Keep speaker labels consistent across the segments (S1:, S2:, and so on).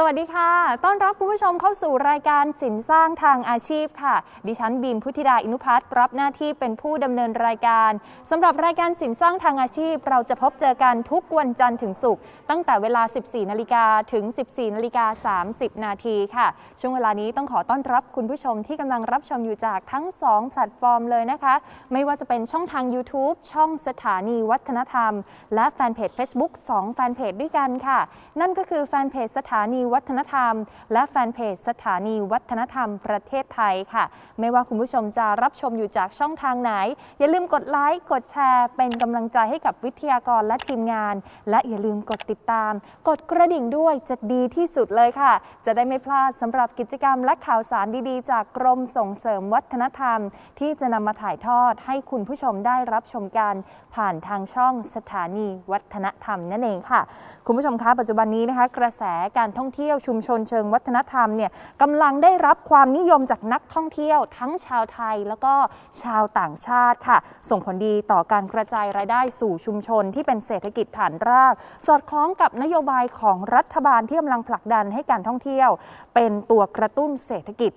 S1: สวัสดีค่ะ ต้อนรับคุณผู้ชมเข้าสู่รายการสินสร้างทางอาชีพค่ะ ดิฉันบีมพุทธิดาอินุพัฒน์รับหน้าที่เป็นผู้ดำเนินรายการสำหรับรายการสินสร้างทางอาชีพ เราจะพบเจอกันทุกวันจันทร์ถึงศุกร์ตั้งแต่เวลา 14 นาฬิกาถึง 14 นาฬิกา 30 นาทีค่ะ ช่วงเวลานี้ต้องขอต้อนรับคุณผู้ชมที่กำลังรับชมอยู่จากทั้ง 2 แพลตฟอร์มเลยนะคะ ไม่ว่าจะเป็นช่องทาง YouTube ช่องสถานีวัฒนธรรม และแฟนเพจ Facebook 2 แฟนเพจด้วยกันค่ะ นั่นก็คือแฟนเพจสถานีวัฒนธรรม และแฟนเพจสถานีวัฒนธรรมประเทศไทยค่ะ ไม่ว่าคุณผู้ชมจะรับชมอยู่จากช่องทางไหน อย่าลืมกดไลค์ กดแชร์ เป็นกำลังใจให้กับวิทยากรและทีมงาน และอย่าลืมกดติดตาม กดกระดิ่งด้วยจะดีที่สุดเลยค่ะ จะได้ไม่พลาดสำหรับกิจกรรมและข่าวสารดีๆ จากกรมส่งเสริมวัฒนธรรม ที่จะนำมาถ่ายทอดให้คุณผู้ชมได้รับชมกัน ผ่านทางช่องสถานีวัฒนธรรมนั่นเองค่ะ คุณผู้ชมคะปัจจุบันนี้นะคะ กระแสการท่องเที่ยวชุมชนเชิงวัฒนธรรมเนี่ยกำลังได้รับความนิยมจากนักท่องเที่ยว ทั้งชาวไทยแล้วก็ชาวต่างชาติค่ะ ส่งผลดีต่อการกระจายรายได้สู่ชุมชนที่เป็นเศรษฐกิจฐานราก สอดคล้องกับนโยบายของรัฐบาลที่กำลังผลักดันให้การท่องเที่ยว เป็นตัวกระตุ้นเศรษฐกิจ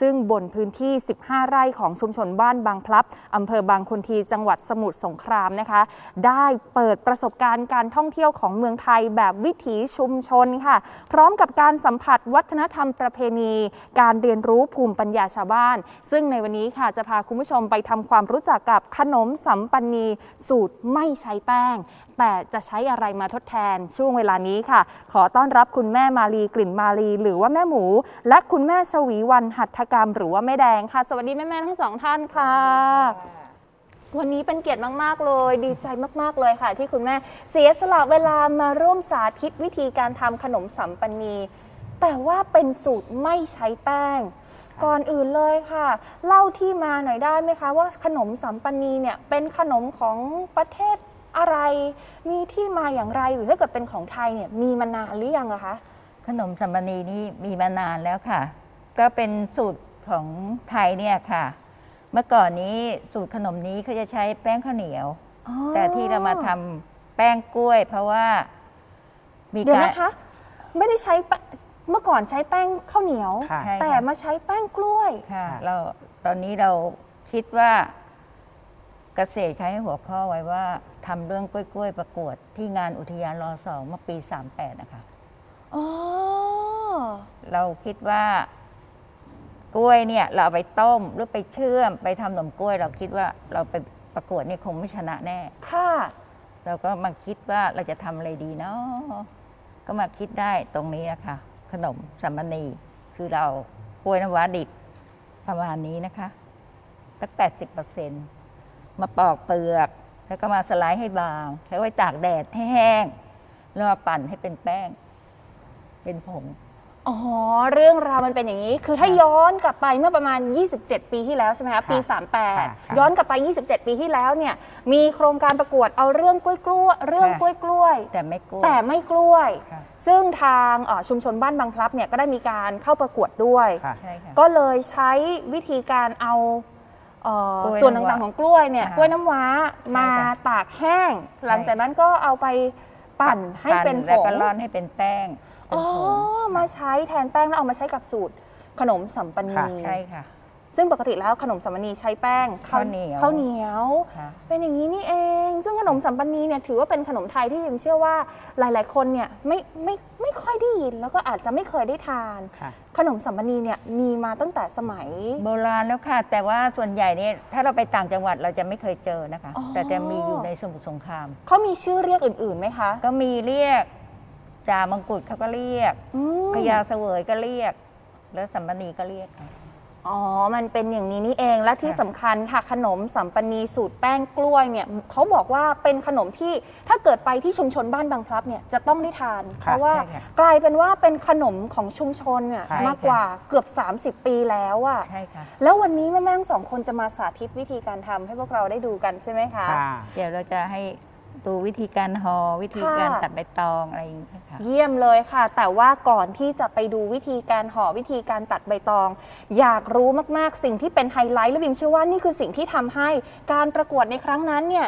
S1: ซึ่งบนพื้นที่ 15 ไร่ของชุมชนบ้านบางพลับอำเภอบางคนทีจังหวัดสมุทรสงครามนะคะ ได้เปิดประสบการณ์การท่องเที่ยวของเมืองไทยแบบวิถีชุมชนค่ะ พร้อมกับการสัมผัสวัฒนธรรมประเพณี การเรียนรู้ภูมิปัญญาชาวบ้าน ซึ่งในวันนี้ค่ะจะพาคุณผู้ชมไปทำความรู้จักกับขนมสัมปันนีสูตรไม่ใช้แป้งแต่จะใช้อะไรมาทดแทนช่วงเวลานี้ค่ะ ขอต้อนรับคุณแม่มาลีกลิ่นมาลี หรือว่าแม่หมู และคุณแม่ชวีวันหัตถกรรม หรือว่าแม่แดงค่ะ สวัสดีแม่แม่ๆทั้งสองท่านค่ะ วันนี้เป็นเกียรติมากๆเลย ดีใจมากๆเลยค่ะ ที่คุณแม่เสียสละเวลามาร่วมสาธิตวิธีการทำขนมสัมปันนีแต่ว่าเป็นสูตรไม่ใช้แป้ง ก่อนอื่นเลยค่ะ เล่าที่มาหน่อยได้ไหมคะ ว่าขนมสัมปันนีเนี่ยเป็นขนมของประเทศ อะไรมีที่มาอย่างไรหรือถ้าเกิดเป็นของไทยเนี่ยมีมานานหรือยังอะคะ
S2: ขนมสัมปนีนี่มีมานานแล้วค่ะ ก็เป็นสูตรของไทยเนี่ยค่ะ เมื่อก่อนนี้สูตรขนมนี้เขาจะใช้แป้งข้าวเหนียวแต่ที่เรามาทำแป้งกล้วย เพราะว่า มี
S1: เดี๋ยว
S2: การ
S1: นะคะ ไม่ได้ใช้แป้งเมื่อก่อนใช้แป้งข้าวเหนียว
S3: ค่ะ
S2: ใช่
S1: แต่
S2: ค่ะ
S1: มาใช้แป้งกล้วย
S2: ค่ะเราตอนนี้เราคิดว่าเกษตรเขาให้หัวข้อไว้ว่า ทำเรื่องกล้วยๆประกวดที่งานอุทยานรอสองเมื่อปี 38นะคะ
S1: อ๋อ
S2: เราคิดว่ากล้วยเนี่ยเราเอาไปต้มหรือไปเชื่อมไปทำขนมกล้วย เราคิดว่าเราไปประกวดเนี่ยคงไม่ชนะแน่
S1: ค่ะ
S2: เราก็มาคิดว่าเราจะทำอะไรดีเนาะก็มาคิดได้ตรงนี้นะคะ ขนมสัมมณีคือเรากล้วยน้ำว้าดิบประมาณนี้นะคะสักแปดสิบเปอร์เซ็นมาปอกเปลือก แล้วก็มาสไลด์ให้บาง แล้วไว้ตากแดดให้แห้ง แล้วมาปั่นให้เป็นแป้ง เป็นผง
S1: อ๋อ เรื่องราวมันเป็นอย่างนี้ คือถ้า
S2: ค่ะ
S1: ย้อนกลับไปเมื่อประมาณ 27 ปีที่แล้วใช่ไหมคะ ปี
S3: ค่ะค่ะ
S1: 38 ย้อนกลับไป 27 ปีที่แล้วเนี่ย มีโครงการประกวดเอาเรื่องกล้วยกล้วยเรื่อง
S2: ค่ะ
S1: กล้วยกล้วย
S2: แต่ไม่กล้วย
S1: แต่ไม่กล้วย
S2: ค่ะ
S1: ซึ่งทางเอ่อชุมชนบ้านบางพลับเนี่ยก็ได้มีการเข้าประกวดด้วย
S3: ค่ะ
S2: ใช่ค่ะ
S1: ก็เลยใช้วิธีการเอา เอ่อก
S2: ล้วย
S1: ส่วน
S2: น้ำว้า
S1: ต่างๆของกล้วยเนี่ย
S2: ค่ะ
S1: กล้วยน้ำว้ามา
S2: ใช่ค่ะ
S1: ตากแห้ง หลังจากนั้นก็เอาไปปั่นให้เป็นผ
S2: แล้ว
S1: ง
S2: ก็ร่อนให้เป็นแป้งเป็น
S1: อ๋อ
S2: ผง
S1: มาใช้แทนแป้งแล้วเอามาใช้กับสูตรขนมสัมปันนี
S3: ค่ะ
S2: ใช่ค่ะ
S1: ซึ่งปกติแล้วขนมสัมปันนีใช้แป้ง
S2: ข้าวเหนียว
S1: ข้าวเหนียว
S2: ค่ะ
S1: เป็นอย่างนี้นี่เอง ซึ่งขนมสัมปันนีเนี่ยถือว่าเป็นขนมไทยที่ยิมเชื่อว่าหลาย ๆ คนเนี่ยไม่ไม่ไม่ค่อยได้ยินแล้วก็อาจจะไม่เคยได้ทาน
S3: ค่ะ
S1: ขนมสัมปันนีเนี่ยมีมาตั้งแต่สมัย
S2: โบราณแล้วค่ะ แต่ว่าส่วนใหญ่เนี่ยถ้าเราไปต่างจังหวัดเราจะไม่เคยเจอนะคะ
S1: อ๋อ
S2: แต่จะมีอยู่ในสมุทรสงคราม
S1: เขามีชื่อเรียกอื่นๆไหมคะ
S2: ก็มีเรียกจ่ามงกุฎเขาก็เรียก
S1: อืม
S2: พญาเสวยก็เรียก แล้วสัมปนีก็เรียกค่ะ
S1: อ๋อ มันเป็นอย่างนี้นี่เอง และที่
S2: ค่ะ
S1: สำคัญค่ะขนมสัมปันนีสูตรแป้งกล้วยเนี่ยเขาบอกว่าเป็นขนมที่ถ้าเกิดไปที่ชุมชนบ้านบางพลับเนี่ยจะต้องได้ทาน เพ
S3: ค่ะ
S1: ราะว่า
S2: ใช่ค่ะ
S1: กลายเป็นว่าเป็นขนมของชุมชนเนี่ย
S3: ใช่
S1: มากกว่าเกือบ 30 ปีแล้วอะ
S2: ใช่ค่ะ
S1: แล้ววันนี้แม่แม่ๆทั้งสองคนจะมาสาธิตวิธีการทำให้พวกเราได้ดูกันใช่ไหมคะ
S3: ค่ะ
S2: เดี๋ยวเราจะให้ ดูวิธีการห่อวิธีการ
S1: ค่ะ
S2: ตัดใบตองอะไรอย่างเงี้ยค่ะ
S1: เยี่ยมเลยค่ะ แต่ว่าก่อนที่จะไปดูวิธีการห่อวิธีการตัดใบตอง อยากรู้มากๆสิ่งที่เป็นไฮไลท์และบิมเชื่อว่านี่คือสิ่งที่ทำให้การประกวดในครั้งนั้นเนี่ย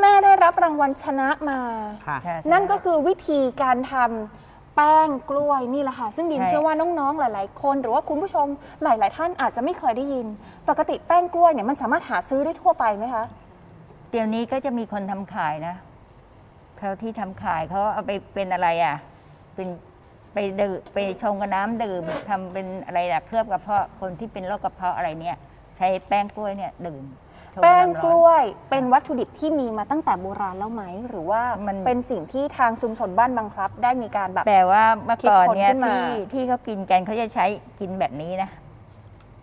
S1: แม่ๆได้รับรางวัลชนะมา
S3: ค่ะ
S2: ใช่
S1: นั่นก็คือวิธีการทำแป้งกล้วยนี่แหละค่ะซึ่งบีม
S2: ใช่
S1: เชื่อว่าน้องๆ หลาย ๆ คน หรือว่าคุณผู้ชมหลาย ๆ ท่านอาจจะไม่เคยได้ยิน ปกติแป้งกล้วยเนี่ยมันสามารถหาซื้อได้ทั่วไปไหมคะ
S2: เดี๋ยวนี้ก็จะมีคนทำขายนะ เขาที่ทำขายเขาเอาไปเป็นอะไรอะ เป็นไปดื่มไปชงกับน้ำดื่มทำเป็นอะไรอะเคลือบกระเพาะคนที่เป็นโรคกระเพาะอะไรเนี่ย ใช้แป้งกล้วยเนี่ยดื่มช
S1: แป้ง
S2: น้ำร้อน
S1: กล้วยเป็นวัตถุดิบที่มีมาตั้งแต่โบราณแล้วไหม หรือว่า
S2: มัน
S1: เป็นสิ่งที่ทางชุมชนบ้านบางพลับ ได้มีการแบบ
S2: แต่ว่าเมื่อก่อนเนี่ย
S1: คิดค้นขึ้นมา
S2: ที่ที่เขากินกันเขาจะใช้กินแบบนี้นะ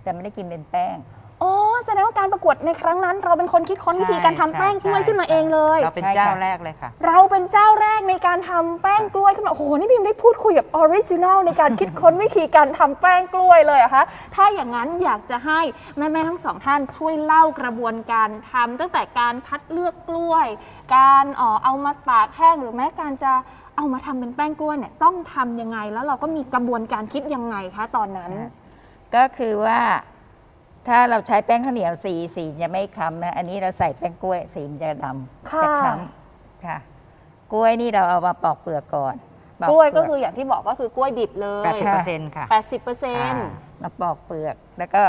S2: แต่ไม่ได้กินเป็นแป้ง
S1: อ๋อแสดงว่าการประกวดในครั้งนั้น เราเป็นคนคิดค้นวิธีการทำแป้งกล้วยขึ้นมาเองเลย
S3: เราเป็น
S2: ใช่
S3: เจ้า
S2: ค่ะ
S3: แรกเลยค่ะ
S1: เราเป็นเจ้าแรกในการทำแป้งกล้วยขึ้นมา โอ้โห นี่พิมได้พูดคุยกับออริจินัลในการคิดค้นวิธีการทำแป้งกล้วยเลยอะคะ ถ้าอย่างนั้นอยากจะให้แม่ๆทั้งสองท่านช่วยเล่ากระบวนการทำตั้งแต่การคัดเลือกกล้วย การเอ่อเอามาตากแห้งหรือแม้การจะเอามาทำเป็นแป้งกล้วยเนี่ยต้องทำยังไง แล้วเราก็มีกระบวนการคิดยังไงคะตอนนั้น
S2: ก็คือว่า ถ้าเราใช้แป้งข้าวเหนียวสีสีจะไม่คล้ำนะ อันนี้เราใส่แป้งกล้วยสีมันจะดำ
S1: ค่ะ
S2: จะคล้ำค่ะ กล้วยนี่เราเอามาปอกเปลือกก่อนป
S1: กล้วย
S2: เป
S1: ก็
S2: อ
S1: คืออย่างที่บอกก็คือกล้วยดิบเลย
S3: 80%ค่ะ
S1: 80เปอร์เซ็นต์
S2: มาปอกเปลือก แล้วก็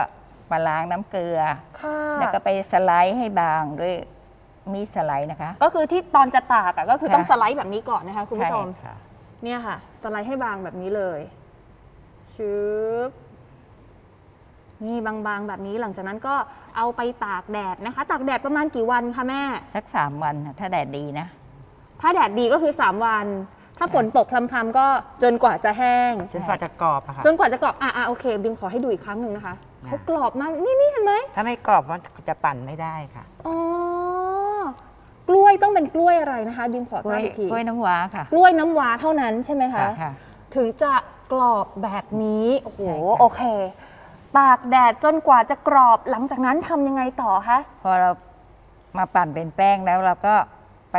S2: มาล้างน้ำเกลือ
S1: ค่ะ
S2: แล้วก็ไปสไลด์ให้บางด้วยมีดสไลด์นะคะ
S1: ก็คือที่ตอนจะตากอะก็คือ
S2: ค่ะ
S1: ต้องสไลด์แบบนี้ก่อนนะคะคุณผู้ชม
S3: ค่ะ
S1: เนี่ยค่ะสไลด์ให้บางแบบนี้เลยชึบ นี่บางๆ แบบนี้หลังจากนั้นก็เอาไปตากแดดนะคะ ตากแดดประมาณกี่วันคะแม่
S2: สักสามวันน่ะถ้าแดดดีนะ
S1: ถ้าแดดดีก็คือ 3 วัน ถ้าฝนตกพรำๆก็จนกว่าจะแห้ง
S3: จนกว่าจะกรอบอะค่ะ
S1: จนกว่าจะกรอบ อะอะโอเคบิมขอให้ดูอีกครั้งหนึ่งนะคะเขากรอบมาก นี่นี่เห็นไหม
S3: ถ้าไม่กรอบมันจะปั่นไม่ได้ค่ะ
S1: อ๋อกล้วยต้องเป็นกล้วยอะไรนะคะบิมขอก
S2: ล้วย
S1: ทราบอีกที
S2: กล้วยน้ำว้าค่ะ
S1: กล้วยน้ำว้าเท่านั้นใช่ไหมคะ
S2: ค่ะ
S1: ถึงจะกรอบแบบนี้ โอ้โห
S2: ใช่ค่ะ
S1: โอเค ตากแดดจนกว่าจะกรอบ หลังจากนั้นทำยังไงต่อคะ
S2: พอเรามาปั่นเป็นแป้งแล้วเราก็ไป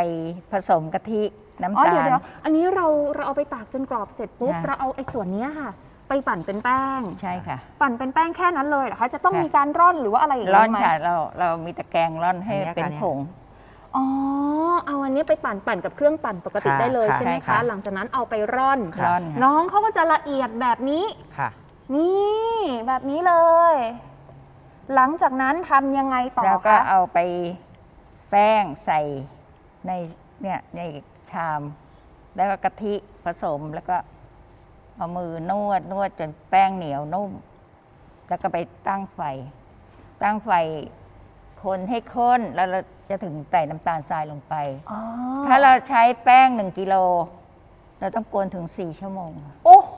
S2: ผสมกะทิน้ำ
S1: อ๋อ
S2: ตา
S1: เดี๋ยว
S2: ล
S1: เดี๋ยวอันนี้เราเราเอาไปตากจนกรอบเสร็จปุ๊บ
S2: ค่ะ
S1: เราเอาไอ้ส่วนเนี้ยค่ะ ไปปั่นเป็นแป้ง
S2: ใช่ค่ะ
S1: ปั่นเป็นแป้งแค่นั้นเลยเหรอคะ จะต้อง
S2: ค่ะ
S1: มีการร่อนหรือว่าอะไรอย่าง
S2: ร่อ
S1: นี้
S2: น
S1: ไหม
S2: ค่ะเราเรามีตะแกรงร่อนให้
S3: อันเนี้ย
S2: เป็น
S3: ค่ะ
S2: ผง
S1: อ๋อ เอาอันนี้ไปปั่นปั่นกับเครื่องปั่นปกติ
S3: ค่ะ
S1: ได้เลย
S3: ค่ะ
S1: ใช่ไหม
S2: ใช่
S1: คะ
S2: ค่ะ
S1: หลังจากนั้นเอาไปร่อน
S3: ค่ะ
S2: ร่อนค่ะ
S1: น้องเขาก็จะละเอียดแบบนี้
S3: ค่ะ
S1: นี่แบบนี้เลย หลังจากนั้นทำยังไงต่อ
S2: แล้วก็
S1: คะ
S2: เอาไปแป้งใส่ในเนี่ยในชาม แล้วก็กะทิผสมแล้วก็เอามือนวดนวดจนแป้งเหนียวนุ่ม แล้วก็ไปตั้งไฟ ตั้งไฟคนให้ข้นแล้วเราจะถึงใส่น้ำตาลทรายลงไป
S1: อ๋อ
S2: ถ้าเราใช้แป้งหนึ่งกิโล เราต้องกวนถึงสี่ชั่วโมง
S1: โอ้โห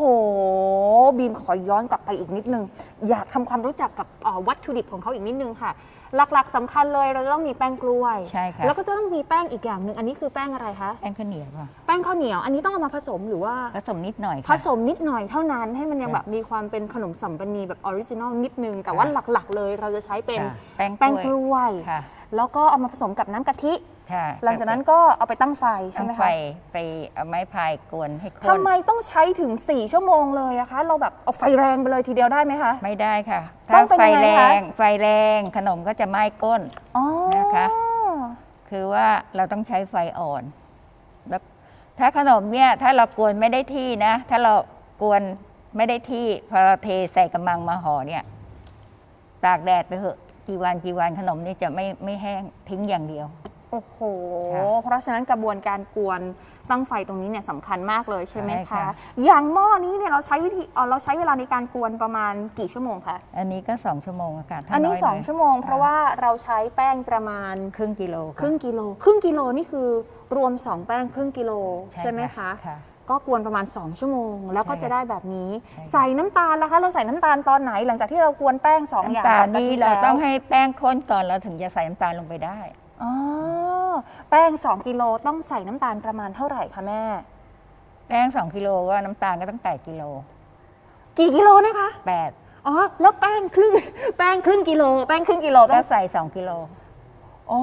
S1: บีมขอย้อนกลับไปอีกนิดนึง อยากทำความรู้จักกับเอ่อวัตถุดิบของเขาอีกนิดนึงค่ะ หลักๆสำคัญเลยเราจะต้องมีแป้งกล้วย
S2: ใช่ค่ะ
S1: แล้วก็จะต้องมีแป้งอีกอย่างหนึ่งอันนี้คือแป้งอะไรคะ
S2: แป้งข้าวเหนียวค่ะ
S1: แป้งข้าวเหนียวอันนี้ต้องเอามาผสมหรือว่า
S2: ผสมนิดหน่อย
S1: ผ
S2: ค่ะ
S1: สมนิดหน่อยเท่านั้นให้มันยัง
S2: ค่ะ
S1: แบบมีความเป็นขนมสัมปนีแบบออริจินอลนิดนึง แต่ว่าหลักๆเลยเราจะใช้เป็น
S3: ค่ะ
S2: แป้ง
S1: แป้ง
S2: ก
S1: ก
S2: ล้วย
S1: ล้วย
S2: ค่ะ
S1: แล้วก็เอามาผสมกับน้ำกะทิ
S2: ค่ะ
S1: หลังจากนั้นก็เอาไปตั้งไฟใช่
S2: ตั้ง
S1: ไหม
S2: ไฟ
S1: คะ
S2: ไปเอาไม้พายกวนให้ข้น
S1: ทำไมต้องใช้ถึง 4 ชั่วโมงเลยอะคะ เราแบบเอาไฟแรงไปเลยทีเดียวได้ไหมคะ
S2: ไม่ได้ค่ะ
S1: ต้
S2: ถ้า
S1: องเป็น
S2: ไฟ
S1: ยังไง
S2: แร
S1: คะ
S2: งไฟแรงขนมก็จะไหม้ก้น
S1: อ๋อ
S2: นะคะ คือว่าเราต้องใช้ไฟอ่อนแล้วถ้าขนมเนี่ยถ้าเรากวนไม่ได้ที่นะ ถ้าเรากวนไม่ได้ที่พอเราเทใส่กระมังมาห่อเนี่ย ตากแดดไปเถอะ กี่วันกี่วันขนมนี่จะไม่ไม่แห้งทิ้งอย่างเดียว
S1: โอ้โห
S2: ค่ะ
S1: เพราะฉะนั้นกระบวนการกวนตั้งไฟตรงนี้เนี่ยสำคัญมากเลยใช่ไหม
S2: ใช่
S1: คะ
S2: ค่ะ
S1: อย่างหม้อนี้เนี่ยเราใช้วิธีเอ่อเราใช้เวลาในการกวนประมาณกี่ชั่วโมงคะ
S2: อันนี้ก็สองชั่วโมงอะค่ะถ้า
S1: อันนี้
S2: ยหย
S1: 2ชั่วโมง เพราะว่าเราใช้แป้งประมาณ
S2: ครึ่งกิโละ
S1: ครึ่งกิโล ครึ่งกิโลนี่คือรวม2แป้งครึ่งกิโลใช่ไหมคะ
S2: ค่ะ
S1: ก็กวนประมาณ 2 ชั่วโมง แล้วก็
S2: ใช่ค่ะ
S1: จะได้แบบนี้
S2: ใช่ค่ะ
S1: ใส่น้ำตาลแล้วคะเราใส่น้ำตาลตอนไหน หลังจากที่เรากวนแป้ง 2 อย่าง
S2: น้ำตาล
S1: กับกะ
S2: นี่
S1: ทิ
S2: เรา
S1: แล้ว
S2: ต้องให้แป้งข้นก่อนเราถึงจะใส่น้ำตาลลงไปได้
S1: อ๋อแป้ง 2 กิโลต้องใส่น้ำตาลประมาณเท่าไหร่คะแม่
S2: แป้งสองกิโลก็น้ำตาลก็ต้องแปดกิโล
S1: กี่กิโลนะคะ
S2: แปด
S1: อ๋อแล้วแป้งครึ่งแป้งครึ่งกิโล แป้งครึ่งกิโลต้
S2: ก็
S1: อง
S2: ใส่สองกิโล
S1: อ๋อ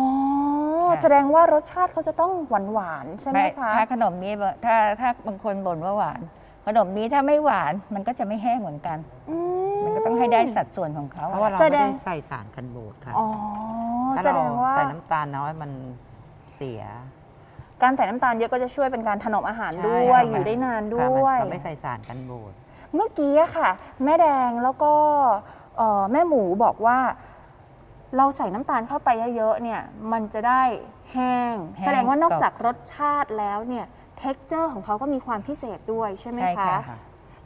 S2: ค่ะ
S1: แสดงว่ารสชาติเขาจะต้องหวานหวานๆใช่ไหมคะ
S2: ถ้าขนมนี้บถ้าถ้าบางคนบ่นว่าหวาน ขนมนี้ถ้าไม่หวานมันก็จะไม่แห้งเหมือนกัน
S1: อื
S2: มันก็ต้องให้ได้สัดส่วนของเขา
S3: เพราะว่าเรา
S1: แส
S3: ไม่
S1: ด
S3: ได้
S1: ง
S3: ใส่สารกันบูดค่ะ
S1: อ๋อ
S3: ถ้า
S1: แสด
S3: เรา
S1: งว่า
S3: ใส่น้ำตาลน้อยมันเสีย
S1: การใส่น้ำตาลเยอะก็จะช่วยเป็นการถนอมอาหาร
S3: ใช่
S1: ด้วย
S3: ค่ะ
S1: อยู่ได้นาน
S3: ค่ะ
S1: ด้
S3: มัน
S1: วย
S3: เขาไม่ใส่สารกันบูด
S1: เมื่อกี้อะค่ะ แม่แดงแล้วก็เอ่อแม่หมูบอกว่า เราใส่น้ำตาลเข้าไปเยอะๆเนี่ยมันจะได้แห้ง
S2: แห้ง
S1: แสดงว่านอก
S2: กรอบ
S1: จากรสชาติแล้วเนี่ยเท็กเจอร์ของเขาก็มีความพิเศษด้วยใช่ไหม
S2: ใช่
S1: คะ
S2: ค่ะ
S3: ค่ะ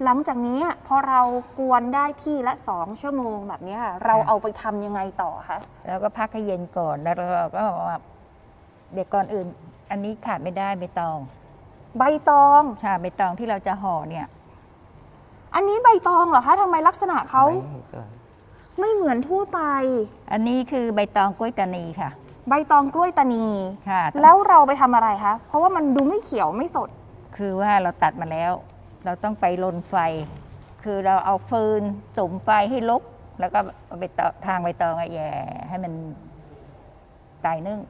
S1: หลังจากนี้พอเรากวนได้ที่ละสองชั่วโมงแบบนี้ค่ะเราเอาไปทำยังไงต่อคะ
S2: แล้วก็พักให้เย็นก่อนแล้วเราก็มาเด็กก่อนอื่น อันนี้ขาดไม่ได้ใบตอง
S1: ใบตอง
S2: ชาใบตองที่เราจะห่อเนี่ย
S1: อันนี้ใบตองเหรอคะทำไมลักษณะเขา
S3: ไม่สวย
S1: ไม่เหมือนทั่วไป
S2: อันนี้คือใบตองกล้วยตานีค่ะ
S1: ใบตองกล้วยตานี
S2: ค่ะ
S1: แล้วเราไปทำอะไรคะ เพราะว่ามันดูไม่เขียวไม่สด
S2: คือว่าเราตัดมาแล้ว เราต้องไปลนไฟ คือเราเอาฟืนจุ่มไฟให้ลุก แล้วก็เอาใบตองทางใบตองอะแย่ให้มันตายนึ่ง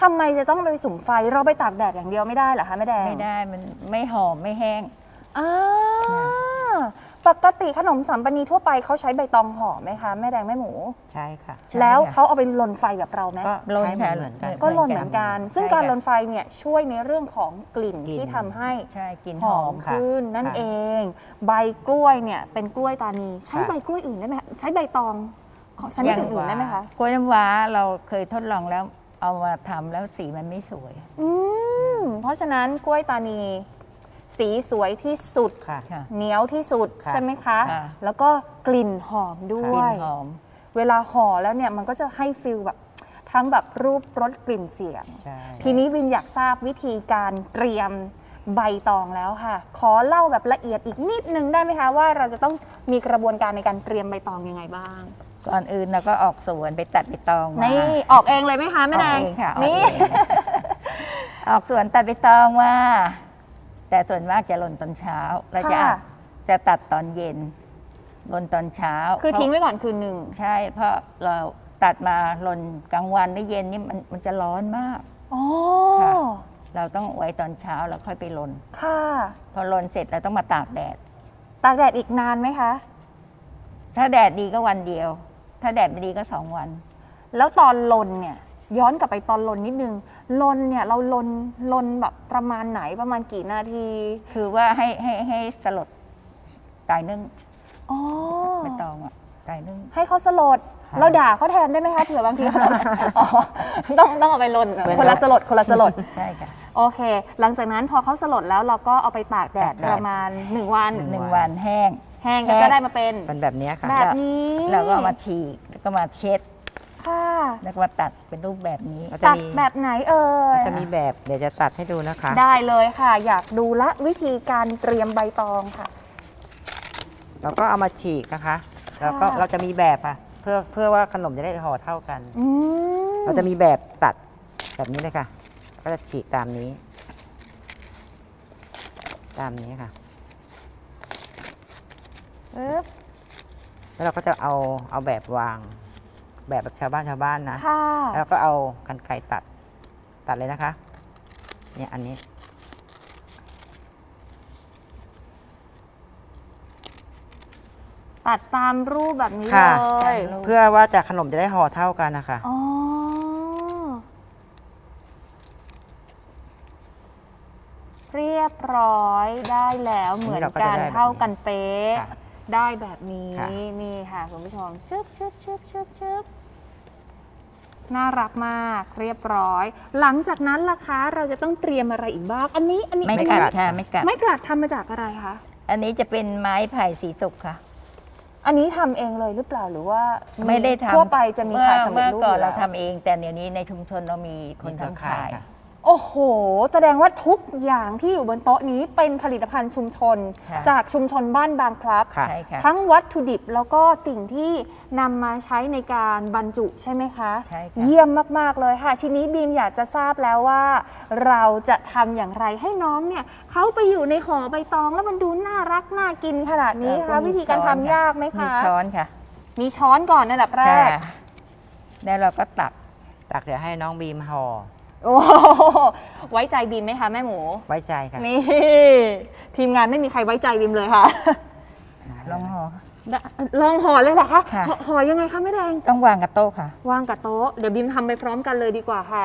S1: ทำไมจะต้องไปสุมไฟ เราไปตากแดดอย่างเดียวไม่ได้เหรอคะแม่แดง
S2: ไม่ได้มันไม่หอมไม่แห้ง
S1: อ่า ปกติขนมสัมปนีทั่วไปเขาใช้ใบตองห่อไหมคะแม่แดงแม่หมู
S3: ใช่ค่ะ
S2: ใช่
S1: แล้ว
S2: ค่ะ
S1: เขาเอาไปลนไฟแบบเราไหม
S3: ก็
S2: ลน
S3: ใช้เหมือน
S2: ค่ะ
S3: เหมือนกัน
S1: ก็ลนเหมือนกัน ซึ่ง
S2: ใช่
S1: การ
S2: ค่ะ
S1: ลนไฟเนี่ยช่วยในเรื่องของกลิ่น
S3: กลิ่น
S1: ที่ทำให้
S2: ใช่กลิน
S1: ห
S2: ห
S1: อ
S2: อ
S1: ม
S2: ม
S3: ค่ะ
S1: ขึ้นนั่น
S3: ค่ะ
S1: เอง ใบกล้วยเนี่ยเป็นกล้วยตานี ใช้
S3: ค่ะ
S1: ใบกล้วยอื่นได้ไหมคะใช้ใบตองของชนิดอื่นๆได้ไหมคะ
S2: กล้วยน้ำว้าเราเคยทดลองแล้วเอามาทำแล้วสีมันไม่สวย
S1: อืมเพราะฉะนั้นกล้วยตานี สีสวยที่สุด
S3: ค่ะ
S2: ค่ะ
S1: เหนียวที่สุด
S3: ค่ะ
S1: ใช่ไหมคะ
S2: ค่ะ
S1: แล้วก็กลิ่นหอมด้
S2: ก
S1: ว
S2: ลิ่น
S1: ย
S2: หอม
S1: เวลาห่อแล้วเนี่ยมันก็จะให้ฟิลแบบทั้งแบบรูปรสกลิ่นเสียง
S3: ใช่
S1: ทีนี้วินอยากทราบวิธีการเตรียมใบตองแล้วค่ะ ขอเล่าแบบละเอียดอีกนิดนึงได้ไหมคะ ว่าเราจะต้องมีกระบวนการในการเตรียมใบตองยังไงบ้าง
S2: ก่อนอื่นเราก็ออกสวนไปตัดใบตองมา
S1: นี่ ออกเองเลยไหมคะแม่แดง
S2: ออกเองค่ะออก
S1: นี่
S2: เองออกสวนตัดใบตองมา แต่ส่วนมากจะหล่นตอนเช้าเราจะ
S1: ค่ะ
S2: จะตัดตอนเย็นหล่นตอนเช้า
S1: คือทิ้ง
S2: เพราะ
S1: ไว้ก่อนคืนหนึ่ง
S2: ใช่ เพราะเราตัดมาหล่นกลางวันหรือเย็นนี่มันมันจะร้อนมาก
S1: อ๋อ
S2: ค่ะ เราต้องไว้ตอนเช้าแล้วค่อยไปลน
S1: ค่ะ
S2: พอลนเสร็จเราต้องมาตากแดด
S1: ตากแดดอีกนานไหมคะ
S2: ถ้าแดดดีก็วันเดียว ถ้าแดดไม่ดีก็สองวัน
S1: แล้วตอนลนเนี่ย ย้อนกลับไปตอนลนนิดนึง ลนเนี่ยเราลนลนแบบประมาณไหนประมาณกี่นาที
S2: คือว่าให้ให้ให้สลดตายนึ่ง
S1: อ๋อ
S2: ไม่ตองอะตายนึ่ง
S1: ให้เขาสลด
S3: ค่ะ
S1: เราด่าเขาแทนได้ไหมคะเผื่อบางทีเขาอ๋อต้องต้องเอาไปลนคนละสลดคนละสลด
S2: ใช่ค่ะ
S1: โอเค หลังจากนั้นพอเขาสลดแล้วเราก็เอาไปตากแดด
S2: ตากแดด
S1: ประมาณ 1 วัน
S2: หนึ่งวันแห้ง
S1: แห้งก็จะได้มาเป็น
S3: เป็นแบบเนี้ยค่ะ
S1: แบบนี้
S2: แล้วก็เอามาฉีกแล้วก็มาเช็ด
S1: ค่ะ
S2: แล้วก็มาตัดเป็นรูปแบบนี้
S3: เราจะ
S1: ตัด
S3: มี
S1: แบบไหนเอ่ย
S3: จะมีแบบเดี๋ยวจะตัดให้ดูนะคะ
S1: ได้เลยค่ะ อยากดูละวิธีการเตรียมใบตองค่ะ
S3: เราก็เอามาฉีกนะคะ แล้วก็
S1: ค่ะ
S3: เราจะมีแบบค่ะ เพื่อเพื่อว่าขนมจะได้ห่อเท่ากัน
S1: อืม
S3: เราจะมีแบบตัดแบบนี้เลยค่ะ ก็จะฉีกตามนี้ ตามนี้ค่ะ
S1: ปึ๊บ
S3: แล้วเราก็จะเอาเอาแบบวาง แบบแบบชาวบ้านชาวบ้านนะ
S1: ค่ะ
S3: แล้วก็เอากันไกรตัด ตัดเลยนะคะ เนี่ยอันนี้
S1: ตัดตามรูปแบบนี้
S3: ค่ะ
S1: เลย
S3: เพื่อว่าจะขนมจะได้ห่อเท่ากันนะคะ
S1: อ๋อ เรียบร้อยได้แล้วเหมือน
S3: เราก็
S1: กั
S3: จะ
S1: น
S3: ได้แบบนี้
S1: เท่ากันเป๊ะ
S3: ค่ะ
S1: ได้แบบนี้
S3: ค่ะ
S1: นี่ค่ะคุณผู้ชมชึบชึบชึบชึบชึบ น่ารักมากเรียบร้อย หลังจากนั้นล่ะคะเราจะต้องเตรียมอะไรอีกบ้าง อันนี้อันนี้
S2: ไม่
S1: อัน
S2: กั
S1: นี้
S2: ดค่ะไม่กัด
S1: ไม่กลัดทำมาจากอะไรคะ
S2: อันนี้จะเป็นไม้ไผ่สีสุกค่ะ
S1: อันนี้ทำเองเลยหรือเปล่าหรือว่า
S2: ไม่ได้ทำ
S1: ทั่วไปจะมีขายสำเร็
S2: เมื่
S1: จ
S2: อ
S1: รูป
S2: ก่อน
S1: ยู่
S2: เรา
S1: แล้ว
S2: ทำเอง แต่เดี๋ยวนี้ในชุมชนเรามีคน
S3: มีเครือ
S2: ทำ
S3: ข่า
S2: ขายย
S3: ค่ะ
S1: โอ้โห แสดงว่าทุกอย่างที่อยู่บนโต๊ะนี้เป็นผลิตภัณฑ์ชุมชน
S2: ค่ะ
S1: จากชุมชนบ้านบางพลับ
S3: ค่ะ
S2: ใช่ค่ะ
S1: ทั้งวัตถุดิบแล้วก็สิ่งที่นำมาใช้ในการบรรจุใช่ไหมคะ
S2: ใช่ค่ะ
S1: เยี่ยมมาก ๆ เลยค่ะ ทีนี้บีมอยากจะทราบแล้วว่า เราจะทำอย่างไรให้น้องเนี่ยเขาไปอยู่ในห่อใบตองแล้วมันดูน่ารักน่ากินขนาดนี้
S2: เอ่อ
S1: คะ
S2: มี
S1: วิธีการ
S2: ช้
S1: ทำ
S2: อนค่ะ
S1: ยากไหม
S2: มี
S1: คะ
S2: ช้อนค่ะ
S1: มีช้อนก่อนอันดับแร
S2: ค่ะ
S1: ก
S2: แล้วเราก็ตัก
S3: ตักเดี๋ยวให้น้องบีมห่อ
S1: โอ้โหไว้ใจบีมไหมคะแม่หมู
S3: ไว้ใจค่ะ
S1: นี่ ทีมงานไม่มีใครไว้ใจบิมเลยค่ะ
S2: ลองห่อ
S1: ลองห่อเลยเหรอคะ
S2: ค่ะ
S1: ห่อห่อยังไงคะแม่แดง
S2: ต้องวางกับโต๊ะค่ะ
S1: วางกับโต๊ะ เดี๋ยวบิมทำไปพร้อมกันเลยดีกว่าค่ะ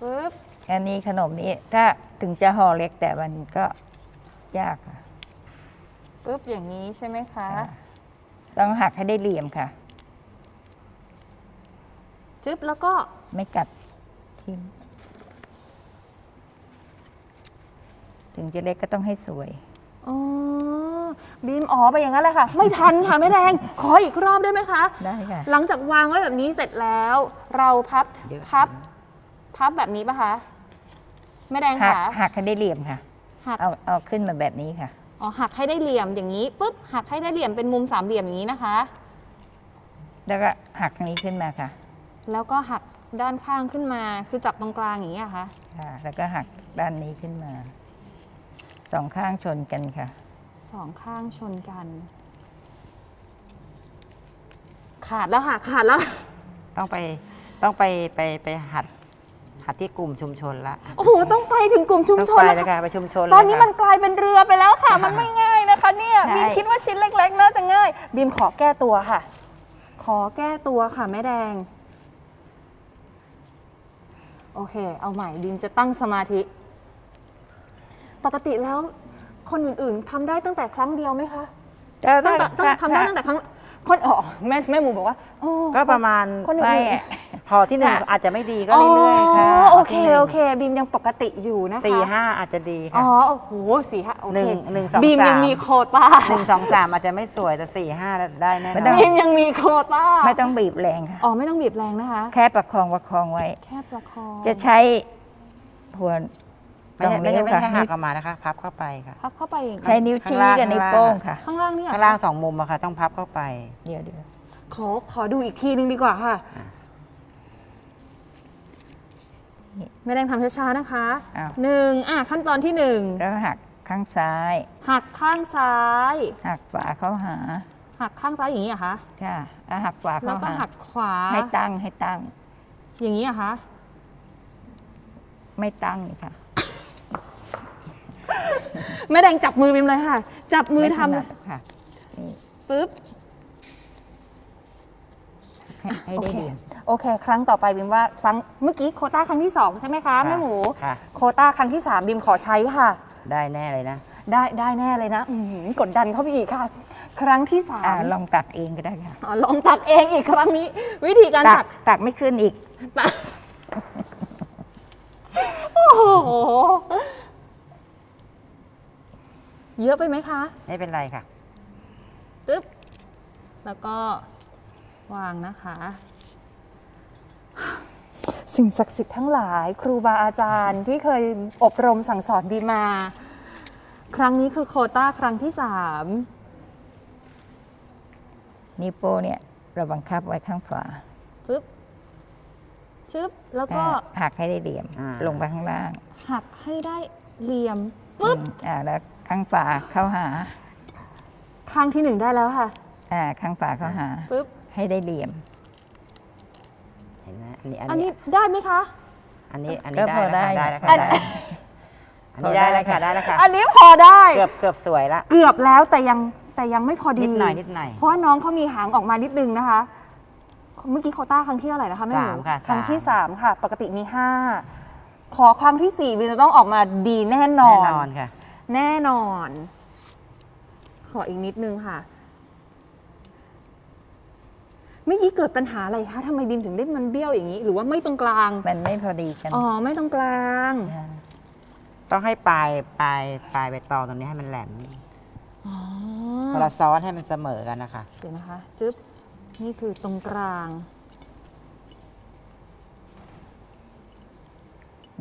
S1: ปึ๊บ
S2: อันนี้ขนมนี้ถ้าถึงจะห่อเล็กแต่มันก็ยากค่ะ
S1: ปุ๊บอย่างนี้ใช่ไหมคะ
S2: ค่ะต้องหักให้ได้เหลี่ยมค่ะ
S1: จึ๊บแล้วก็
S2: ไม่กัด ทิ่มถึงจะเล็กก็ต้องให้สวย
S1: อ๋อ บีมอ๋อไปอย่างนั้นเลยค่ะ ไม่ทันค่ะแม่แดง ขออีกรอบได้ไหมคะ
S2: ได้ค่ะ
S1: หลังจากวางไว้แบบนี้เสร็จแล้ว เราพับ
S3: เดี๋ยว
S1: พับ พับแบบนี้ปะคะ แม่แดง
S2: หัก
S1: ค่ะ
S2: หักให้ได้เหลี่ยมค่ะ
S1: หัก
S2: เอาเอาขึ้นมาแบบนี้ค่ะ
S1: อ๋อ หักให้ได้เหลี่ยมอย่างนี้ปุ๊บ หักให้ได้เหลี่ยมเป็นมุมสามเหลี่ยมอย่างนี้นะคะ
S2: แล้วก็หักทางนี้ขึ้นมาค่ะ
S1: แล้วก็หัก ด้านข้างขึ้นมา คือจับตรงกลางอย่างนี้อะคะ
S2: ค่ะแล้วก็หักด้านนี้ขึ้นมาสองข้างชนกันค่ะ
S1: สองข้างชนกัน ขาดแล้วค่ะ ขาดแล้ว
S3: ต้องไปต้องไปไปไปหัดหัดที่กลุ่มชุมชนละ
S1: โอ้โห ต้องไปถึงกลุ่มชุม
S3: ต้อง
S1: ชน
S3: ไป
S1: แล้ว
S3: เลย
S1: ค่ะ
S3: ค่ะ ไปชุมชน
S1: ตอนนี้
S3: เลยค่ะ
S1: มันกลายเป็นเรือไปแล้วค่ะ มันไม่ง่ายนะคะ เนี่ย
S2: ใช่
S1: บีมคิดว่าชิ้นเล็กๆน่าจะง่าย บีมขอแก้ตัวค่ะ ขอแก้ตัวค่ะแม่แดง โอเค เอาใหม่บีมจะตั้งสมาธิ ปกติแล้วคนอื่นๆทำได้ตั้งแต่ครั้งเดียวไหมคะตั้งแต่ตั้งทำได้ตั้งแต่ครั้งคนอ๋อแม่แม่หมูบอกว่าโอ้
S3: ก็ประมาณ
S1: คนอื่น
S2: ไม่
S1: ๆ
S2: อะ
S3: พอที่หนึ่ง
S2: ค่ะ
S3: อาจจะไม่ดีก็เรื่อยๆค่ะ
S1: อ๋อโอเค
S3: ที่หนึ่ง
S1: โอเค บีมยังปกติอยู่นะคะ
S3: สี่ห้าอาจจะดี
S1: อ๋
S3: ค่ะ
S1: อโอ้โหสี่ห้าโอ
S3: หนึ่
S1: เค
S3: งหนึ่งสอง
S1: บีมยัง
S3: สาม
S1: มีโควต้า
S3: หนึ่งสองสามอาจจะไม่สวยแต่สี่ห้าได้แน่น
S2: ไม่
S3: อ
S2: ต้
S3: น
S2: อง
S1: บีมยังมีโควต้า
S2: ไม่ต้องบีบแรงค่ะ
S1: อ๋อไม่ต้องบีบแรงนะคะ
S2: แค่ประคองประคองไว้
S1: แค่ประคอง
S2: จะใช้หัว
S3: ไม่ใช่ไม่ใช่
S2: สอง
S3: ไม่
S2: นิ้ว
S3: ใช่
S2: ค่ะ
S3: หักออกมานะคะ พับเข้าไปค่ะ
S1: พับเข้าไปอย่าง
S2: ใช้
S1: นี้
S2: นิ้วชี้
S3: ข้างล่าง
S2: กับนิ้ว
S3: ข้างล่าง
S2: โป้งค่ะ
S1: ข้างล่างเนี่ย
S3: ข้างล่างสองมุมอะค่ะ ต้องพับเข้าไป
S2: เดี๋ยวเดี๋ยว
S1: ขอขอดูอีกทีนึงดีกว่าค่ะ
S3: อะ
S1: แม่แดงทำช้าๆนะคะ
S2: อ้าว
S1: หนึ่งอะขั้นตอนที่หนึ่ง
S2: แล้วหักข้างซ้าย
S1: หักข้างซ้าย
S2: หักฝาเข้าหา
S1: หักข้างซ้ายอย่างนี้เหรอะคะ
S2: ค่ะแล้วหักฝา
S1: แล้
S2: เข้าว
S1: ก็
S2: หา
S1: หักขวา
S2: ให้ตั้งให้ตั้ง
S1: อย่างนี้เหรอะคะ
S2: ไม่ตั้งนี่ค่ะ
S1: แม่แดงจับมือบิมเลยค่ะ จับมือ
S2: ไถ
S1: ทำ
S2: นัดค่ะนี่
S1: ปุ๊บ
S2: ให้ให้
S1: โอ
S2: ได้
S1: เค
S2: เหลี่ยม
S1: โอเค ครั้งต่อไปบิมว่าครั้งเมื่อกี้โควต้าครั้งที่สองใช่ไหมคะแม่หมู
S3: ค่ะ
S1: โควต้าครั้งที่สามบิมขอใช้ค่ะ
S3: ได้แน่เลยนะ
S1: ได้ได้แน่เลยนะอื้อหือกดดันเข้าไปอีกค่ะ ครั้งที่สา
S2: อ่ามลองตักเองก็ได้ค่ะ
S1: อ๋อลองตักเองอีกครั้งนี้ วิธีการ
S2: ตั
S1: ตั
S2: ก
S1: ก
S2: ตักไม่ขึ้นอีก
S1: ตักโอ้โหเยอะไปไหมคะ
S3: ไม่เป็นไรค่ะ
S1: ตึ๊บแล้วก็วางนะคะ สิ่งศักดิ์สิทธิ์ทั้งหลายครูบาอาจารย์ที่เคยอบรมสั่งสอนบีมา ครั้งนี้คือโควต้าครั้งที่สาม
S2: นิ้วโป้เนี่ยเราบังคับไว้ข้างฝา
S1: ปึ๊บชึบแล้วก็
S2: อ่าหักให้ได้เหลี่ยม
S3: อ่า
S2: ลงไปข้างล่าง
S1: หักให้ได้เหลี่ยมปึ๊บ
S2: อืมอ่าแล้วข้างฝาเข้าหา
S1: ข้างที่หนึ่งได้แล้วค่ะ
S2: อ่าข้างฝาเข้าหา
S1: ปึ๊บ
S2: ให้ได้เหลี่ยม
S3: เห็นไหมอันนี้อัน
S1: อัน
S3: นี้
S1: นี้ได้ไหมคะ
S3: อันนี้อัน
S2: ก็
S3: นี้
S2: พอ
S3: ได้
S2: ได้
S3: แล้วค่ะได้แล้ว
S1: อั
S3: ค่ะ
S1: น
S3: ได้แล้วอันนี้ได้แล้วค่ะได้แล้วค่ะ
S1: อันนี้พอได้
S3: เกือบเกือบสวยละ
S1: เกือบแล้วแต่ยังแต่ยังไม่พอดี
S3: นิดหน่อยนิดหน่อย
S1: เพราะว่าน้องเขามีหางออกมานิดนึงนะคะ เมื่อกี้โควต้าครั้งที่เท่าไหร่นะคะแม่หมู
S3: สามค่ะ
S1: ครั้งที่
S3: สาม
S1: สามค่ะ ปกติมีห้าขอครั้งที่สี่วินจะต้องออกมาดีแน่นอ
S3: แน่
S1: น
S3: นอนค่ะ
S1: แน่นอน ขออีกนิดนึงค่ะ เมื่อกี้เกิดปัญหาอะไรคะทำไมบินถึงได้มันเบี้ยวอย่างนี้ หรือว่าไม่ตรงกลาง
S2: มันไม่พอดีกัน
S1: อ๋อ ไม่ตรงกลางา
S3: ต้องให้ปลายปลายปลายใบตองตรงนี้ให้มันแหลม
S1: อ๋อ
S3: เวลาซ้อนให้มันเสมอกันนะคะ
S1: เดี๋ยวนะคะจึ๊บ นี่คือตรงกลาง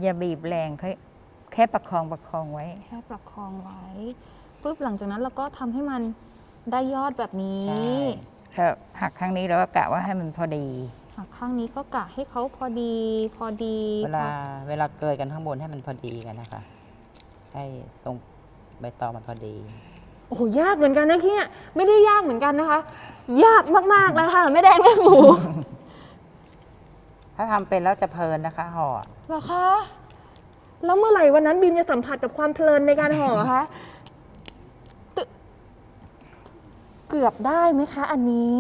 S2: อย่าบีบแรงแค่แค่ประคองประคองไว้
S1: แค่ประคองไว้ปุ๊บหลังจากนั้นเราก็ทำให้มันได้ยอดแบบนี้
S3: ใช่
S2: ถ้าหักข้างนี้เราก็กะว่าให้มันพอดี
S1: หักข้างนี้ก็กะให้เขาพอดีพอดี
S3: เวลา
S1: พอ
S3: เวลาเกยกันข้างบนให้มันพอดีกันนะคะ ให้ตรงใบตองมันพอดี
S1: โอ้โหยากเหมือนกันนะเนี่ยไม่ได้ยากเหมือนกันนะคะ ยากมากๆเลยค่ะไม่แดงแม่หมู
S3: ถ้าทำเป็นแล้วจะเพลินนะคะห่อ
S1: เหรอคะแล้วเมื่อไหร่วันนั้นบีมจะสัมผัสกับความเพลินในการห่อคะตึ เกือบได้ไหมคะ อันนี้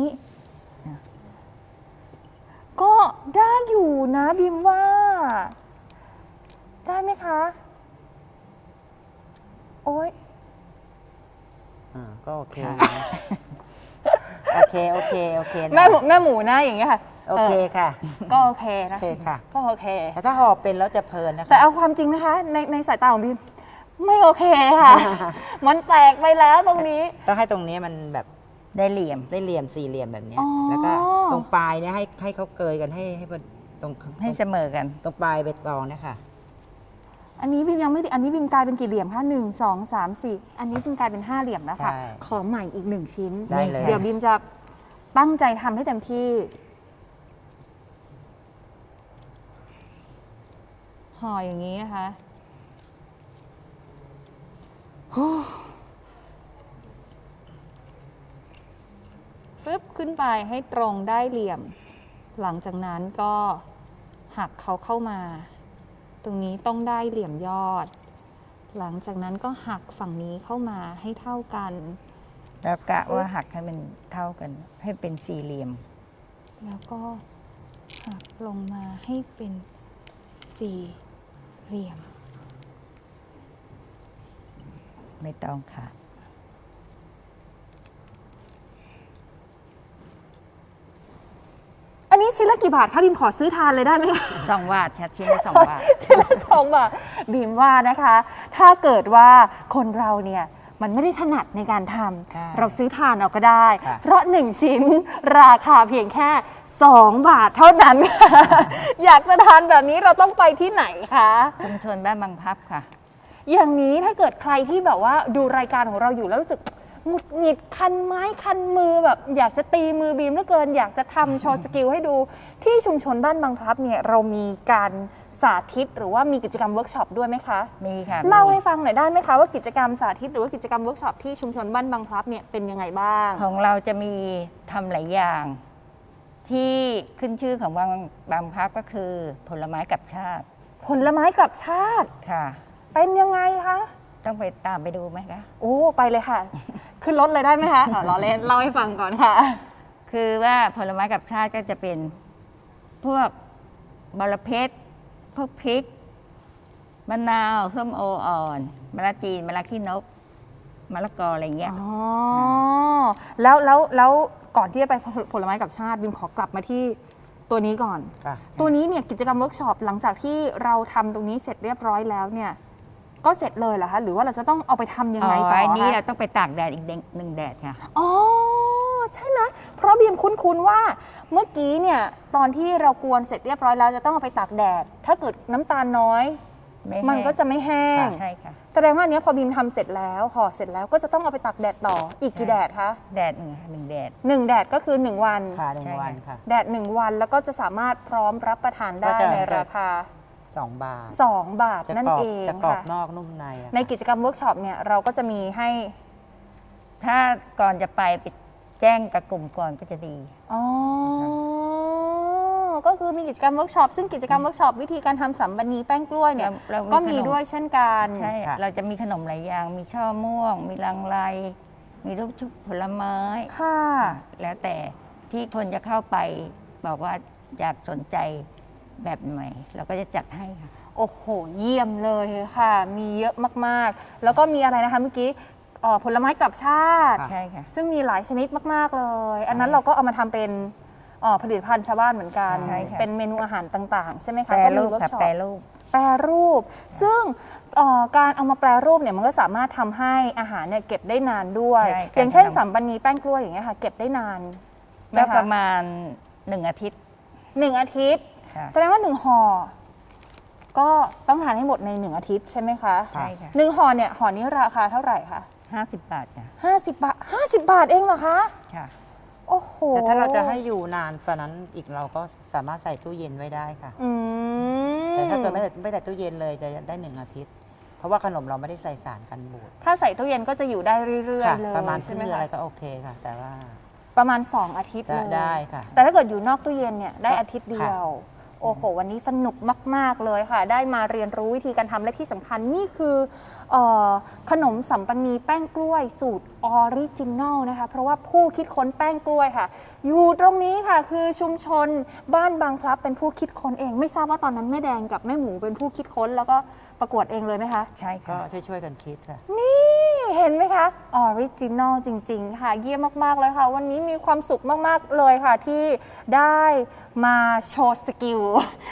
S1: ก็ได้อยู่นะบีมว่า ได้ไหมคะ โอ้ย
S3: อ่าก็โอเค
S2: ค่ะ
S3: นะโอเค โอเค โอเคนะ
S1: แม่หมูแม่หมูหน้าอย่างเงี้ยค่ะ
S3: โอเคค่ะ
S1: ก็โอเค
S3: โอ
S1: นะ
S3: เคค่ะ
S1: ก็โอเค
S3: แต่ถ้าหอบเป็นแล้วจะเพลินนะคะ
S1: แต่เอาความจริงนะคะ ในในสายตาของบีมไม่โอเคค่ะ มันแตกไปแล้วตรงนี้
S3: ต้องให้ตรงนี้มันแบบ
S2: ได้เหลี่ยม
S3: ได้เหลี่ยมสี่เหลี่ยมแบบเนี้ย
S1: อ๋อ
S3: แล้วก็ตรงปลายเนี่ยให้ให้เขาเกยกันให้ให้มันตรง
S2: ให้เสมอกัน
S3: ตรงปลายใบตองเนี่ยค่ะ
S1: อันนี้บีมยังไม่ได้อันนี้บีมกลายเป็นกี่เหลี่ยมคะหนึ่งสองสามสี่อันนี้บีมกลายเป็นห้าเหลี่ยมแล้วค่ะ
S3: ใช่
S1: ขอใหม่อีกหนึ่งชิ้น
S3: ได้เลย
S1: เดี๋ยวบีมจะตั้งใจทำให้เต็มที่ ห่ออย่างนี้นะคะฮู้ปึ๊บขึ้ นไปให้ตรงได้เหลี่ยม หลังจากนั้นก็หักเขาเข้ามา ตรงนี้ต้องได้เหลี่ยมยอด หลังจากนั้นก็หักฝั่งนี้เข้ามาให้เท่ากัน
S2: แล้วกะว่าหักให้มันเท่ากัน ให้เป็นสี่เหลี่ยม
S1: แล้วก็หักลงมาให้เป็นสี่เหลี่ยม
S2: ไม่ต้องค่ะ
S1: นนี้ชิ้นละกี่บาทคะบิมขอซื้อทานเลยได้ไหมคะ
S2: สองบาทค่ะชิ้นละสองบาท
S1: ชิ้นละสองบาทบีมว่านะคะ ถ้าเกิดว่าคนเราเนี่ยมันไม่ได้ถนัดในการท
S2: ใช่ำ
S1: เราซื้อทานเอาก็ได้
S3: ค่ะ
S1: เพราะหนึ่งชิ้นราคาเพียงแค่ 2 บาทเท่านั้น อยากจะทานแบบนี้เราต้องไปที่ไหนคะ
S2: ชุมชนบ้านบางพลับค่ะ
S1: อย่างนี้ถ้าเกิดใครที่แบบว่าดูรายการของเราอยู่แล้วรู้สึก หงุดหงิดคันไม้คันมือแบบอยากจะตีมือบีมเหลือเกิน อยากจะทำโชว์สกิลให้ดูที่ชุมชนบ้านบางพลับเนี่ยเรามีการสาธิตหรือว่ามีกิจกรรมเวิร์กช็อปด้วยไหมคะ
S2: มีค่ะ
S1: เล่า
S2: มี
S1: ให้ฟังหน่อยได้ไหมคะว่ากิจกรรมสาธิตหรือว่ากิจกรรมเวิร์กช็อปที่ชุมชนบ้านบางพลับเนี่ยเป็นยังไงบ้าง
S2: ของเราจะมีทำหลายอย่าง ที่ขึ้นชื่อของบางบางพักก็คือผลไม้กับชาติ
S1: ผลไม้กลับชาติ
S2: ค่ะ
S1: เป็นยังไงคะ
S2: ต้องไปตามไปดูไหมคะ
S1: โอ้ ไปเลยค่ะ ขึ้นรถเลยได้ไหมคะอ๋อล้อเล่นเล่าให้ฟังก่อนค่ะ
S2: คือว่าผลไม้กับชาติก็จะเป็นพวกบรเพชรพวกพริกมะนาวส้มโออ่อนมะละจีนมะละขี้นกมะละกออะไรเงี้ย
S1: อ๋อ แล้วแล้วแล้วก่อนที่จะไปผลไม้กับชาติบิมขอกลับมาที่ตัวนี้ก่อน
S3: ค่ะ
S1: ตัวนี้เนี่ยกิจกรรมเวิร์กช็อปหลังจากที่เราทำตรงนี้เสร็จเรียบร้อยแล้วเนี่ย ก็เสร็จเลยเหรอคะหรือว่าเราจะต้องเอาไปทำยัง
S2: อ๋
S1: ไง
S2: อ
S1: ต่อ
S2: อันนี้
S1: คะ
S2: เราต้องไปตากแดดอีกหนึ่งแดดค่ะ
S1: อ๋อใช่นะเพราะบีมคุ้นๆว่าเมื่อกี้เนี่ยตอนที่เรากวนเสร็จเรียบร้อยแล้วจะต้องเอาไปตากแดด ถ้าเกิดน้ำตาลน้อย
S2: ไม่
S1: มัน
S2: แห้ง
S1: ก็จะไม่แห้ง
S2: ใช่ค่ะ
S1: แสดงว่าอันเนี้ยพอบีมทำเสร็จแล้วห่อเสร็จแล้วก็จะต้องเอาไปตากแดดต่ออีกกี่
S2: ใช่
S1: แดดคะ
S2: แดดหนึ่งค่ะหนึ่งแดด
S1: หนึ่งแดดก็คือหนึ่งวัน
S3: ค่ะหนึ่ง
S2: ใช่
S3: วันค่ะ
S1: แดดหนึ่งวันแล้วก็จะสามารถพร้อมรับประทานได้
S3: ก็จะ
S1: ในราคา
S3: สองบาท
S1: 2 บาท
S3: จะ
S1: นั่น
S3: กรอบ
S1: เอง
S3: จะกรอบ
S1: ค่ะ
S3: นอกนุ่มในอะ
S1: ในกิจกรรมเวิร์กช็อปเนี่ยเราก็จะมีให้
S2: ถ้าก่อนจะไปไปแจ้งกับกลุ่มก่อนก็จะดี
S1: อ๋อก็คือมีกิจกรรมเวิร์กช็อปซึ่งกิจกรรมเวิร์กช็อปวิธีการทำสัมบันีแป้งกล้วยเนี่ย
S2: เราเรามี
S1: ก็มี
S2: ขนม
S1: ด้วยเช่นกัน
S2: ใช่เราจะมีขนมหลายอย่าง มีช่อม่วง มีลังไลมีลูกชุบผลไม้
S1: ค่ะ
S2: แล้วแต่ที่คนจะเข้าไปบอกว่าอยากสนใจ แบบไหนเราก็จะจัดให้ค่ะ
S1: โอ้โห เยี่ยมเลยค่ะ มีเยอะมากๆ แล้วก็มีอะไรนะคะเมื่อกี้เอ่อผลไม้กลับชาติ
S3: ค่ะ
S2: ใช่ค่ะ
S1: ซึ่งมีหลายชนิดมาก ๆ เลย อันนั้นเราก็เอามาทำเป็นเอ่อผลิตภัณฑ์ชาวบ้านเหมือนกัน
S2: ใช่ค่ะ
S1: เป็นเมนูอาหารต่างๆ ใช่ไหมคะ
S2: แปร
S1: ก็มี
S2: รูป
S1: เวิร์
S2: ค่ะ
S1: กช็อป
S2: แปรรูป
S1: แปรรูป ซึ่งเอ่อการเอามาแปรรูปเนี่ยมันก็สามารถทำให้อาหารเนี่ยเก็บได้นานด้วย
S2: ใช่
S1: อย่างเช่น
S2: การทำ
S1: สัมบันีแป้งกล้วยอย่างเงี้ยค่ะ เก็บได้นานไหม
S2: ก็
S1: คะ
S2: ประมาณหนึ่งอาทิตย์
S1: หนึ่งอาทิตย์
S2: ค่ะ
S1: แสดงว่าหนึ่งห่อก็ต้องทานให้หมดในหนึ่งอาทิตย์ใช่ไหมคะ
S2: ใช่ค่ะ
S1: หนึ่งห่อเนี่ยห่อนี้ราคาเท่าไหร่คะ
S2: ห้าสิบบาทค่ะ
S1: ห้าสิบบาทห้าสิบบาทเองเหรอคะ
S2: ค่ะ
S1: โอ้โห
S3: แต่ถ้าเราจะให้อยู่นานกว่านั้นอีกเราก็สามารถใส่ตู้เย็นไว้ได้ค่ะ
S1: อืม
S3: แต่ถ้าเกิดไม่ใส่ไม่ใส่ตู้เย็นเลยจะได้หนึ่งอาทิตย์ เพราะว่าขนมเราไม่ได้ใส่สารกันบูด
S1: ถ้าใส่ตู้เย็นก็จะอยู่ได้เรื่อย
S3: ค่ะ
S1: ๆเลย
S3: ประมาณค
S1: ใช่
S3: รึ่ง
S1: ไหม
S3: เดือนอะไร
S1: คะ
S3: ก็โอเคค่ะ แต่ว่า
S1: ประมาณ 2 อาทิตย์
S3: ได้
S1: เลย
S3: ได้ค่ะ
S1: แต่ถ้าเกิดอยู่นอกตู้เย็นเนี่ยได้
S3: ก็
S1: อาทิตย์เดียว โอ้โห วันนี้สนุกมาก ๆ เลยค่ะ ได้มาเรียนรู้วิธีการทำและที่สำคัญนี่คือเออขนมสัมปันนีแป้งกล้วยสูตรออริจินอลนะคะ เพราะว่าผู้คิดค้นแป้งกล้วยค่ะ อยู่ตรงนี้ค่ะ คือชุมชนบ้านบางพลับเป็นผู้คิดค้นเอง ไม่ทราบว่าตอนนั้นแม่แดงกับแม่หมูเป็นผู้คิดค้นแล้วก็ประกวดเองเลยไหมคะ
S2: ใช่
S3: ก็
S2: ค่ะ
S3: ช่วยๆกันคิดค่ะ
S1: นี่เห็นไหมคะออริจินอลจริง ๆ ค่ะ เยี่ยมมาก ๆ เลยค่ะ วันนี้มีความสุขมาก ๆ เลยค่ะ ที่ได้มาโชว์สกิล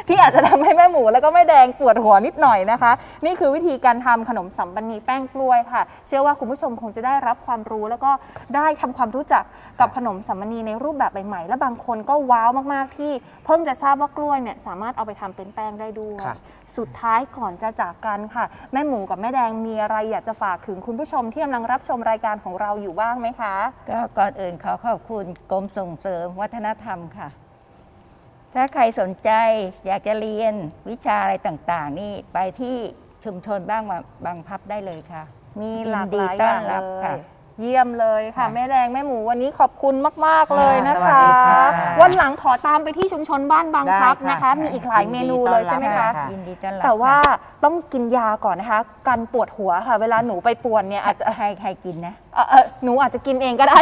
S1: ที่อาจจะทำให้แม่หมูแล้วก็แม่แดงปวดหัวนิดหน่อยนะคะ นี่คือวิธีการทำขนมสัมปันนีแป้งกล้วยค่ะ เชื่อว่าคุณผู้ชมคงจะได้รับความรู้ แล้วก็ได้ทำความรู้จักกับขนมสัมปันนีในรูปแบบใหม่ๆและบางคนก็ว้าวมากๆ ที่เพิ่งจะทราบว่ากล้วยเนี่ยสามารถเอาไปทำเป็นแป้งได้ด้วย
S3: ค่ะ
S1: สุดท้ายก่อนจะจากกันค่ะ แม่หมูกับแม่แดงมีอะไรอยากจะฝากถึงคุณผู้ชมที่กำลังรับชมรายการของเราอยู่บ้างไหมคะ
S2: ก็ก่อนอื่นขอขอบคุณกรมส่งเสริมวัฒนธรรมค่ะ ถ้าใครสนใจอยากจะเรียนวิชาอะไรต่างๆ นี่ไปที่ชุมชนบ้างบางพลับได้เลยค่ะ
S1: มีหลากหลาย
S2: ยินดีต้
S1: อ
S2: อน
S1: ย่าง
S2: รับ
S1: เล
S2: ค่ะ
S1: ย เยี่ยมเลยค่ะ
S2: ค่ะ
S1: แม่แดงแม่หมูวันนี้ขอบคุณมาก ๆ เลยนะคะ
S3: สวัสดีค่ะ
S1: วันหลังขอตามไปที่ชุมชนบ้านบางพลับ
S3: ได้ค่ะ
S1: นะคะ มีอีกหลายเมนูเลยใช่ไหม
S3: ยินดีต้
S1: คะ
S3: อนรับ
S2: ยินดีต้อนรับ
S1: แต่ว่า
S2: ค่ะ
S1: ต้องกินยาก่อนนะคะกันปวดหัวค่ะ เวลาหนูไปป่วนเนี่ยอาจจะ
S2: ใครใครกินนะ
S1: เอ่อเอ่อหนูอาจจะกินเองก็ได้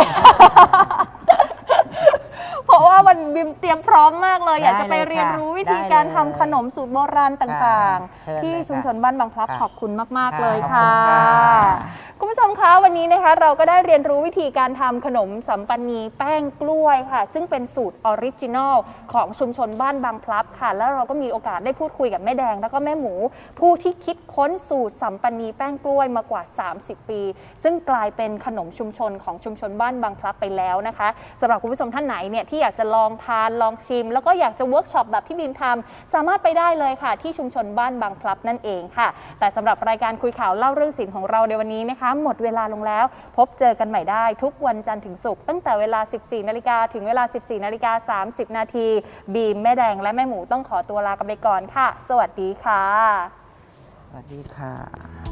S1: เพราะว่ามันบิมเตรียมพร้อมมากเลย
S3: ได้
S1: อยากจะไป
S3: เลยค่ะ
S1: เรียนรู้วิธี
S3: ได้
S1: การ
S3: เลย
S1: ทำขนมสูตรโบราณต่าง
S3: เชิญ
S1: ๆ ที่
S3: เลยค่ะ
S1: ชุมชนบ้านบางพลับ
S3: ค่ะ
S1: ขอบคุณมากๆ
S3: ค่ะ
S1: เลย
S3: ขอบ
S1: ค่ะ
S3: คุณค่ะ
S1: คุณผู้ชมคะวันนี้นะคะเราก็ได้เรียนรู้วิธีการทำขนมสัมปันนีแป้งกล้วยค่ะ ซึ่งเป็นสูตรออริจินอลของชุมชนบ้านบางพลับค่ะ แล้วเราก็มีโอกาสได้พูดคุยกับแม่แดง แล้วก็แม่หมู ผู้ที่คิดค้นสูตรสัมปันนีแป้งกล้วยมากว่า 30 ปี ซึ่งกลายเป็นขนมชุมชนของชุมชนบ้านบางพลับไปแล้วนะคะสำหรับคุณผู้ชมท่านไหนเนี่ยที่อยากจะลองทานลองชิม แล้วก็อยากจะเวิร์กช็อปแบบที่บีมทำสามารถไปได้เลยค่ะ ที่ชุมชนบ้านบางพลับนั่นเองค่ะ แต่สำหรับรายการคุยข่าวเล่าเรื่องศิลป์ของเราในวันนี้นะคะหมดเวลาลงแล้ว พบเจอกันใหม่ได้ทุกวันจันทร์ถึงศุกร์ตั้งแต่เวลา 14 นาฬิกาถึงเวลา 14 นาฬิกา 30 นาทีบีมแม่แดงและแม่หมูต้องขอตัวลากันไปก่อนค่ะ สวัสดีค่ะ
S3: สวัสดีค่ะ